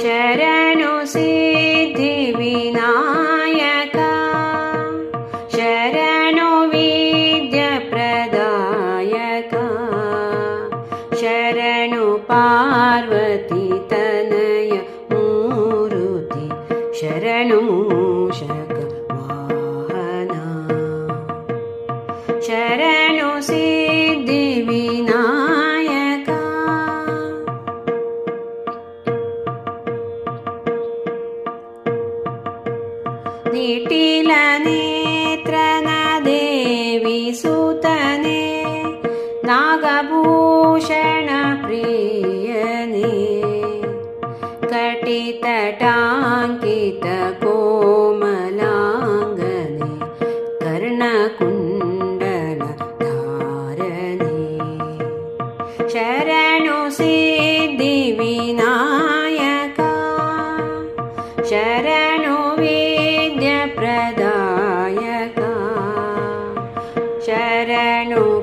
शरणु सिद्धिविनायका शरणु विद्यप्रदायका शरणु पार्वती तनय मूरुति शरणु निटिलनेत्रन देवी सुतने नागभूषणप्रियने कटितटाङ्कितकोमलाङ्गने कर्णकुण्डलधारणे शरणु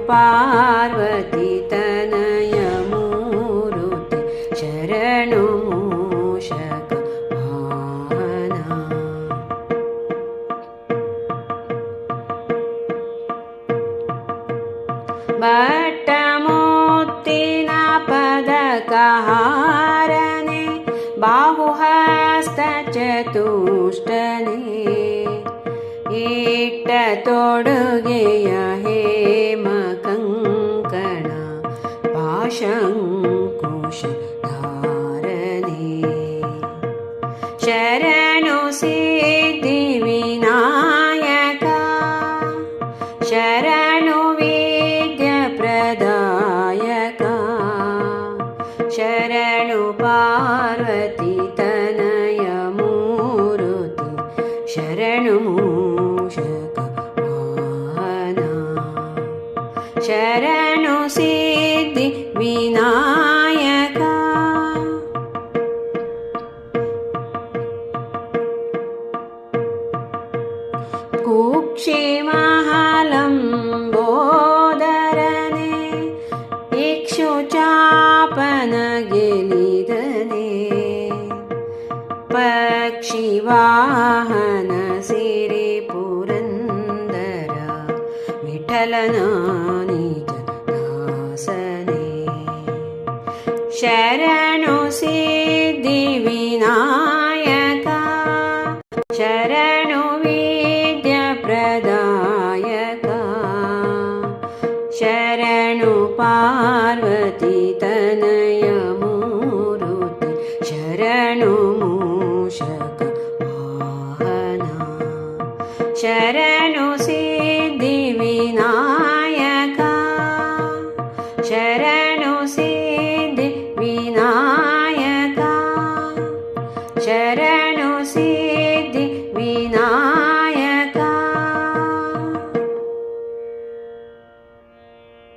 पार्वती तनयमुत शरणोषक भट्टमूर्तिनापदकाहारणे बाहुहस्तचतुष्टने ईटतोडुगेय हे शरणो विद्यप्रदायक। शरणु पार्वती तनयमुति शरणमूषक वाना शरणुसिद्धि विनायका। कुक्षेवा इक्षुचापन गिलिदने पक्षिवाहन सिरिपुरन्दर विठलना निज दासने शरणु सिद्धिविनायका शरणु विद्यप्रदायका शरणु पार्वती तनय शरणु